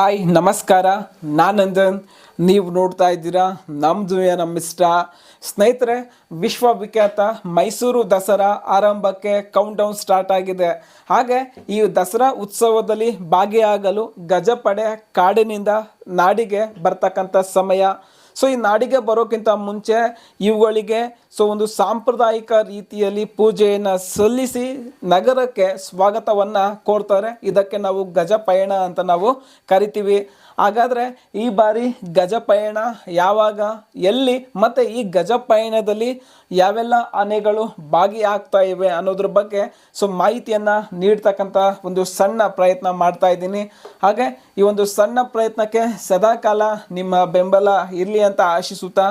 Hi, ನಮಸ್ಕಾರ. ನಾನಂದನ್ ನೀವು ನೋಡ್ತಾ ಇದ್ದೀರಾ ನಮ್ಮದು ನಮ್ಮ ಇಷ್ಟ ಸ್ನೇಹಿತರೆ, ವಿಶ್ವವಿಖ್ಯಾತ ಮೈಸೂರು ದಸರಾ ಆರಂಭಕ್ಕೆ ಕೌಂಟ್ ಡೌನ್ ಸ್ಟಾರ್ಟ್ ಆಗಿದೆ. ಹಾಗೆ ಈ ದಸರಾ ಉತ್ಸವದಲ್ಲಿ ಭಾಗಿಯಾಗಲು ಗಜಪಡೆ ಕಾಡಿನಿಂದ ನಾಡಿಗೆ ಬರ್ತಕ್ಕಂಥ ಸಮಯ. ಸೊ ಈ ನಾಡಿಗೆ ಬರೋಕ್ಕಿಂತ ಮುಂಚೆ ಇವುಗಳಿಗೆ ಸೊ ಒಂದು ಸಾಂಪ್ರದಾಯಿಕ ರೀತಿಯಲ್ಲಿ ಪೂಜೆಯನ್ನು ಸಲ್ಲಿಸಿ ನಗರಕ್ಕೆ ಸ್ವಾಗತವನ್ನು ಕೋರ್ತಾರೆ ಇದಕ್ಕೆ ನಾವು ಗಜಪಯಣ ಅಂತ ನಾವು ಕರಿತೀವಿ. ಹಾಗಾದರೆ ಈ ಬಾರಿ ಗಜಪಯಣ ಯಾವಾಗ, ಎಲ್ಲಿ ಮತ್ತು ಈ ಗಜಪಯಣದಲ್ಲಿ ಯಾವೆಲ್ಲ ಆನೆಗಳು ಭಾಗಿಯಾಗ್ತಾ ಇವೆ ಅನ್ನೋದ್ರ ಬಗ್ಗೆ ಸೊ, ಮಾಹಿತಿಯನ್ನು ನೀಡ್ತಕ್ಕಂಥ ಒಂದು ಸಣ್ಣ ಪ್ರಯತ್ನ ಮಾಡ್ತಾ ಇದ್ದೀನಿ. ಹಾಗೆ ಈ ಒಂದು ಸಣ್ಣ ಪ್ರಯತ್ನಕ್ಕೆ ಸದಾಕಾಲ ನಿಮ್ಮ ಬೆಂಬಲ ಇರಲಿ ಅಂತ ಆಶಿಸುತ್ತಾ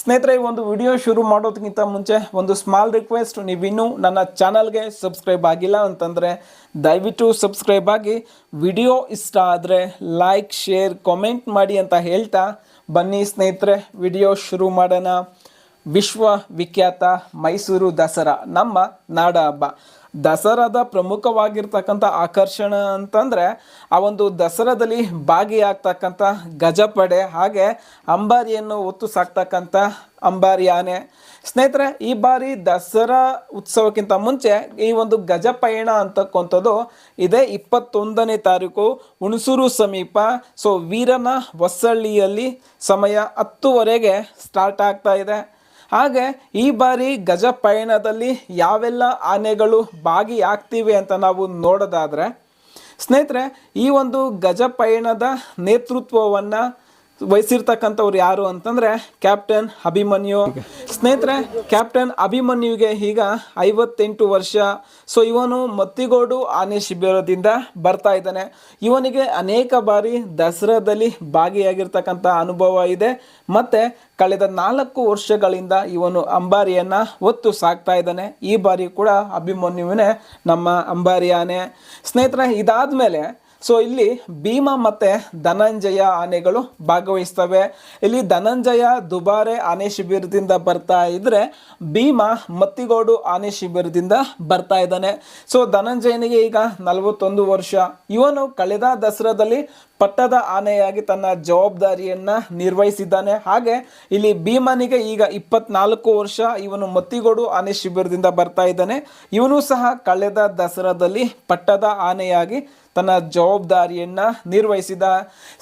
ಸ್ನೇಹಿತರೆ, ಈ ಒಂದು ವಿಡಿಯೋ ಶುರು ಮಾಡೋದಕ್ಕಿಂತ ಮುಂಚೆ ಒಂದು ಸ್ಮಾಲ್ ರಿಕ್ವೆಸ್ಟ್ ನೀವಿನ್ನೂ ನನ್ನ ಚಾನಲ್ಗೆ ಸಬ್ಸ್ಕ್ರೈಬ್ ಆಗಿಲ್ಲ ಅಂತಂದರೆ ದಯವಿಟ್ಟು ಸಬ್ಸ್ಕ್ರೈಬ್ ಆಗಿ. ವಿಡಿಯೋ ಇಷ್ಟ ಆದರೆ ಲೈಕ್ ಶೇರ್ ಕಾಮೆಂಟ್ ಮಾಡಿ ಅಂತ ಹೇಳ್ತಾ ಬನ್ನಿ ಸ್ನೇಹಿತರೆ. ವಿಡಿಯೋ ಶುರು ಮಾಡೋಣ. ವಿಶ್ವವಿಖ್ಯಾತ ಮೈಸೂರು ದಸರಾ, ನಮ್ಮ ನಾಡ ಹಬ್ಬ ದಸರಾದ ಪ್ರಮುಖವಾಗಿರ್ತಕ್ಕಂಥ ಆಕರ್ಷಣೆ ಅಂತಂದರೆ ಆ ಒಂದು ದಸರಾದಲ್ಲಿ ಭಾಗಿಯಾಗ್ತಕ್ಕಂಥ ಗಜಪಡೆ, ಹಾಗೆ ಅಂಬಾರಿಯನ್ನು ಹೊತ್ತು ಸಾಕ್ತಕ್ಕಂಥ ಅಂಬಾರಿ ಆನೆ. ಸ್ನೇಹಿತರೆ, ಈ ಬಾರಿ ದಸರಾ ಉತ್ಸವಕ್ಕಿಂತ ಮುಂಚೆ ಈ ಒಂದು ಗಜಪಯಣ ಅಂತಕ್ಕಂಥದ್ದು ಇದೇ ಇಪ್ಪತ್ತೊಂದನೇ ತಾರೀಕು, ಹುಣಸೂರು ಸಮೀಪ. ಸೊ, ವೀರನ ಹೊಸಳ್ಳಿಯಲ್ಲಿ ಸಮಯ ಹತ್ತುವರೆಗೆ ಸ್ಟಾರ್ಟ್ ಆಗ್ತಾ ಇದೆ. ಹಾಗೆ ಈ ಬಾರಿ ಗಜ ಪಯಣದಲ್ಲಿ ಯಾವೆಲ್ಲ ಆನೆಗಳು ಭಾಗಿಯಾಗ್ತಿವೆ ಅಂತ ನಾವು ನೋಡೋದಾದರೆ, ಸ್ನೇಹಿತರೆ, ಈ ಒಂದು ಗಜ ಪಯಣದ ನೇತೃತ್ವವನ್ನು ವಹಿಸಿರ್ತಕ್ಕಂಥವ್ರು ಯಾರು ಅಂತಂದರೆ, ಕ್ಯಾಪ್ಟನ್ ಅಭಿಮನ್ಯು ಸ್ನೇಹಿತರೆ, ಕ್ಯಾಪ್ಟನ್ ಅಭಿಮನ್ಯುಗೆ ಈಗ ಐವತ್ತೆಂಟು ವರ್ಷ. ಸೊ ಇವನು ಮತ್ತಿಗೋಡು ಆನೆ ಶಿಬಿರದಿಂದ ಬರ್ತಾ ಇದ್ದಾನೆ. ಇವನಿಗೆ ಅನೇಕ ಬಾರಿ ದಸರಾದಲ್ಲಿ ಭಾಗಿಯಾಗಿರ್ತಕ್ಕಂಥ ಅನುಭವ ಇದೆ. ಮತ್ತು ಕಳೆದ ನಾಲ್ಕು ವರ್ಷಗಳಿಂದ ಇವನು ಅಂಬಾರಿಯನ್ನು ಒತ್ತು ಸಾಕ್ತಾ ಇದ್ದಾನೆ. ಈ ಬಾರಿ ಕೂಡ ಅಭಿಮನ್ಯುವಿನೇ ನಮ್ಮ ಅಂಬಾರಿ ಆನೆ. ಸ್ನೇಹಿತರೆ ಇದಾದ ಮೇಲೆ ಸೊ ಇಲ್ಲಿ ಭೀಮ ಮತ್ತು ಧನಂಜಯ ಆನೆಗಳು ಭಾಗವಹಿಸ್ತವೆ. ಇಲ್ಲಿ ಧನಂಜಯ ದುಬಾರೆ ಆನೆ ಶಿಬಿರದಿಂದ ಬರ್ತಾ ಇದ್ದರೆ ಭೀಮ ಮತ್ತಿಗೋಡು ಆನೆ ಶಿಬಿರದಿಂದ ಬರ್ತಾ ಇದ್ದಾನೆ. ಸೊ ಧನಂಜಯನಿಗೆ ಈಗ ನಲವತ್ತೊಂದು ವರ್ಷ. ಇವನು ಕಳೆದ ದಸರಾದಲ್ಲಿ ಪಟ್ಟದ ಆನೆಯಾಗಿ ತನ್ನ ಜವಾಬ್ದಾರಿಯನ್ನ ನಿರ್ವಹಿಸಿದ್ದಾನೆ. ಹಾಗೆ ಇಲ್ಲಿ ಭೀಮನಿಗೆ ಈಗ ಇಪ್ಪತ್ನಾಲ್ಕು ವರ್ಷ. ಇವನು ಮತ್ತಿಗೋಡು ಆನೆ ಶಿಬಿರದಿಂದ ಬರ್ತಾ ಇದ್ದಾನೆ. ಇವನು ಸಹ ಕಳೆದ ದಸರಾದಲ್ಲಿ ಪಟ್ಟದ ಆನೆಯಾಗಿ ತನ್ನ ಜವಾಬ್ದಾರಿಯನ್ನ ನಿರ್ವಹಿಸಿದ.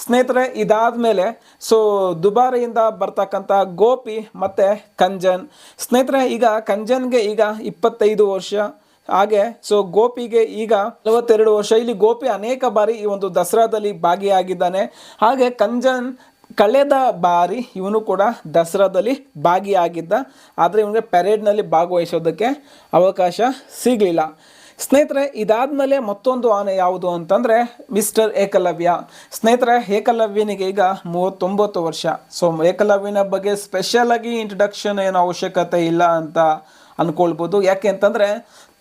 ಸ್ನೇಹಿತರೆ ಇದಾದ ಮೇಲೆ ಸೊ ದುಬಾರಿಯಿಂದ ಬರ್ತಕ್ಕಂಥ ಗೋಪಿ ಮತ್ತು ಕಂಜನ್. ಸ್ನೇಹಿತರೆ, ಈಗ ಕಂಜನ್ಗೆ ಈಗ ಇಪ್ಪತ್ತೈದು ವರ್ಷ. ಹಾಗೆ ಸೊ ಗೋಪಿಗೆ ಈಗ ನಲವತ್ತೆರಡು ವರ್ಷ. ಇಲ್ಲಿ ಗೋಪಿ ಅನೇಕ ಬಾರಿ ಈ ಒಂದು ದಸರಾದಲ್ಲಿ ಭಾಗಿಯಾಗಿದ್ದಾನೆ. ಹಾಗೆ ಕಂಜನ್ ಕಳೆದ ಬಾರಿ ಇವನು ಕೂಡ ದಸರಾದಲ್ಲಿ ಭಾಗಿಯಾಗಿದ್ದ. ಆದರೆ ಇವನಿಗೆ ಪೆರೇಡ್ನಲ್ಲಿ ಭಾಗವಹಿಸೋದಕ್ಕೆ ಅವಕಾಶ ಸಿಗಲಿಲ್ಲ. ಸ್ನೇಹಿತರೆ ಇದಾದ್ಮೇಲೆ ಮತ್ತೊಂದು ಆನೆ ಯಾವುದು ಅಂತಂದರೆ ಮಿಸ್ಟರ್ ಏಕಲವ್ಯ. ಸ್ನೇಹಿತರೆ, ಏಕಲವ್ಯನಿಗೆ ಈಗ ಮೂವತ್ತೊಂಬತ್ತು ವರ್ಷ. ಸೊ ಏಕಲವ್ಯನ ಬಗ್ಗೆ ಸ್ಪೆಷಲಾಗಿ ಇಂಟ್ರಡಕ್ಷನ್ ಏನು ಅವಶ್ಯಕತೆ ಇಲ್ಲ ಅಂತ ಅನ್ಕೊಳ್ಬೋದು. ಯಾಕೆ ಅಂತಂದರೆ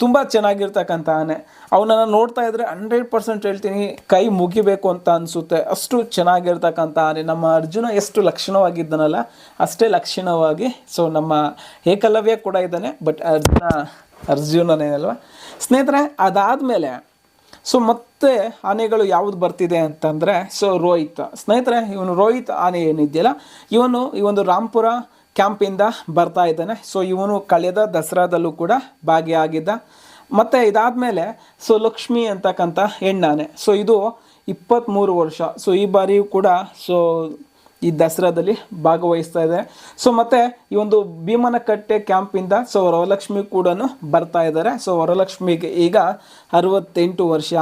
ತುಂಬ ಚೆನ್ನಾಗಿರ್ತಕ್ಕಂಥ ಆನೆ. ಅವನನ್ನು ನೋಡ್ತಾ ಇದ್ರೆ ಹಂಡ್ರೆಡ್ ಪರ್ಸೆಂಟ್ ಹೇಳ್ತೀನಿ, ಕೈ ಮುಗಿಬೇಕು ಅಂತ ಅನಿಸುತ್ತೆ. ಅಷ್ಟು ಚೆನ್ನಾಗಿರ್ತಕ್ಕಂಥ ಆನೆ. ನಮ್ಮ ಅರ್ಜುನ ಎಷ್ಟು ಲಕ್ಷಣವಾಗಿದ್ದಾನಲ್ಲ, ಅಷ್ಟೇ ಲಕ್ಷಣವಾಗಿ ಸೊ ನಮ್ಮ ಏಕಲವ್ಯ ಕೂಡ ಇದ್ದಾನೆ ಬಟ್ ಅರ್ಜುನ, ಅರ್ಜುನನೇ ಅಲ್ವಾ? ಸ್ನೇಹಿತರೆ, ಅದಾದಮೇಲೆ ಸೊ ಮತ್ತೆ ಆನೆಗಳು ಯಾವುದು ಬರ್ತಿದೆ ಅಂತಂದರೆ ಸೊ ರೋಹಿತ್. ಸ್ನೇಹಿತರೆ, ಇವನು ರೋಹಿತ್ ಆನೆ ಏನಿದೆಯಲ್ಲ, ಇವನು ಈ ಒಂದು ರಾಂಪುರ ಕ್ಯಾಂಪಿಂದ ಬರ್ತಾ ಇದ್ದಾನೆ. ಸೊ ಇವನು ಕಳೆದ ದಸರಾದಲ್ಲೂ ಕೂಡ ಭಾಗಿಯಾಗಿದ್ದ. ಮತ್ತು ಇದಾದಮೇಲೆ ಸೊ ಲಕ್ಷ್ಮಿ ಅಂತಕ್ಕಂಥ ಹೆಣ್ಣಾನೆ. ಸೊ ಇದು ಇಪ್ಪತ್ತ್ಮೂರು ವರ್ಷ. ಸೊ ಈ ಬಾರಿಯೂ ಕೂಡ ಸೊ ಈ ದಸರಾದಲ್ಲಿ ಭಾಗವಹಿಸ್ತಾ ಇದೆ. ಸೊ ಮತ್ತು ಈ ಒಂದು ಭೀಮನಕಟ್ಟೆ ಕ್ಯಾಂಪಿಂದ ಸೊ ವರಲಕ್ಷ್ಮಿ ಕೂಡ ಬರ್ತಾ ಇದ್ದಾರೆ. ಸೊ ವರಲಕ್ಷ್ಮಿಗೆ ಈಗ ಅರವತ್ತೆಂಟು ವರ್ಷ.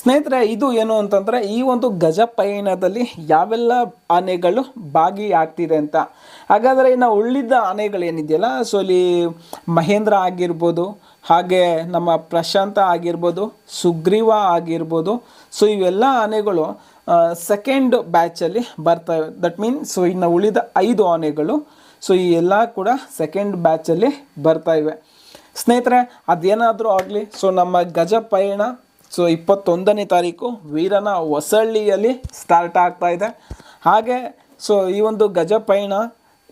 ಸ್ನೇಹಿತರೆ, ಇದು ಏನು ಅಂತಂದರೆ ಈ ಒಂದು ಗಜ ಪಯಣದಲ್ಲಿ ಯಾವೆಲ್ಲ ಆನೆಗಳು ಭಾಗಿಯಾಗ್ತಿದೆ ಅಂತ. ಹಾಗಾದರೆ ಇನ್ನು ಉಳಿದ ಆನೆಗಳೇನಿದೆಯಲ್ಲ? ಸೊ ಇಲ್ಲಿ ಮಹೇಂದ್ರ ಆಗಿರ್ಬೋದು ಹಾಗೆ ನಮ್ಮ ಪ್ರಶಾಂತ ಆಗಿರ್ಬೋದು, ಸುಗ್ರೀವ ಆಗಿರ್ಬೋದು ಸೊ ಇವೆಲ್ಲ ಆನೆಗಳು ಸೆಕೆಂಡ್ ಬ್ಯಾಚಲ್ಲಿ ಬರ್ತವೆ ದಟ್ ಮೀನ್ ಸೊ ಇನ್ನು ಉಳಿದ ಐದು ಆನೆಗಳು ಸೊ ಈ ಎಲ್ಲ ಕೂಡ ಸೆಕೆಂಡ್ ಬ್ಯಾಚಲ್ಲಿ ಬರ್ತಾ ಇವೆ. ಸ್ನೇಹಿತರೆ, ಅದೇನಾದರೂ ಆಗಲಿ ಸೊ ನಮ್ಮ ಗಜ ಪಯಣ ಸೊ ಇಪ್ಪತ್ತೊಂದನೇ ತಾರೀಕು ವೀರನ ಹೊಸಳ್ಳಿಯಲ್ಲಿ ಸ್ಟಾರ್ಟ್ ಆಗ್ತಾ ಇದೆ. ಹಾಗೆ ಸೊ ಈ ಒಂದು ಗಜ ಪಯಣ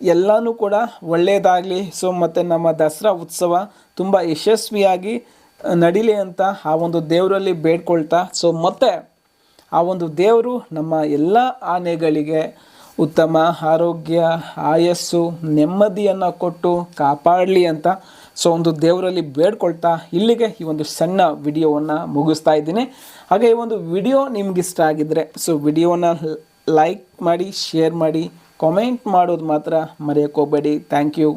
ಎಲ್ಲನೂ ಕೂಡ ಒಳ್ಳೆಯದಾಗಲಿ ಸೊ ಮತ್ತು ನಮ್ಮ ದಸರಾ ಉತ್ಸವ ತುಂಬ ಯಶಸ್ವಿಯಾಗಿ ನಡೀಲಿ ಅಂತ ಆ ಒಂದು ದೇವರಲ್ಲಿ ಬೇಡ್ಕೊಳ್ತಾ ಸೊ ಮತ್ತೆ ಆ ಒಂದು ದೇವರು ನಮ್ಮ ಎಲ್ಲ ಆನೆಗಳಿಗೆ ಉತ್ತಮ ಆರೋಗ್ಯ, ಆಯಸ್ಸು, ನೆಮ್ಮದಿಯನ್ನು ಕೊಟ್ಟು ಕಾಪಾಡಲಿ ಅಂತ ಸೊ ಒಂದು ದೇವರಲ್ಲಿ ಬೇಡ್ಕೊಳ್ತಾ ಇಲ್ಲಿಗೆ ಈ ಒಂದು ಸಣ್ಣ ವಿಡಿಯೋವನ್ನು ಮುಗಿಸ್ತಾ ಇದ್ದೀನಿ. ಹಾಗೆ ಈ ಒಂದು ವಿಡಿಯೋ ನಿಮ್ಗಿಷ್ಟ ಆಗಿದ್ದರೆ ಸೊ ವಿಡಿಯೋನ ಲೈಕ್ ಮಾಡಿ, ಶೇರ್ ಮಾಡಿ ಕಾಮೆಂಟ್ ಮಾಡೋದು ಮಾತ್ರ ಮರೆಯೋಕ್ಕೋಗ್ಬೇಡಿ ಥ್ಯಾಂಕ್ ಯು